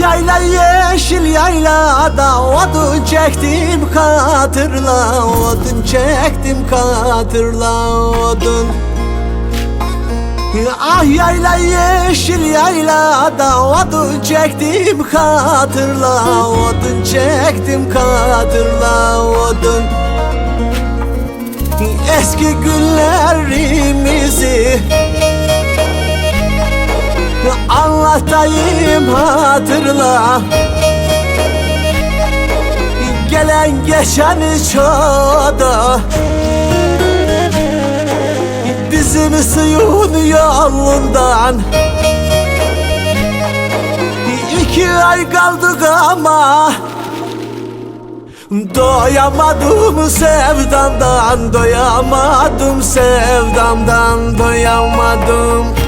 yayla yeşil yaylada Odun çektim hatırla Odun çektim hatırla Odun. Ah yayla yeşil yaylada Odun çektim hatırla Odun çektim hatırla Odun. Eski günlerimizi Anlatayım hatırla. Gelen geçeni çoğdu Bizim suyun yolundan İki ay kaldık ama Doyamadım sevdamdan Doyamadım sevdamdan Doyamadım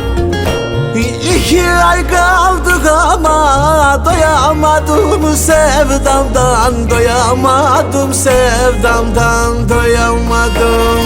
İki ay kaldık ama Doyamadım sevdamdan Doyamadım sevdamdan Doyamadım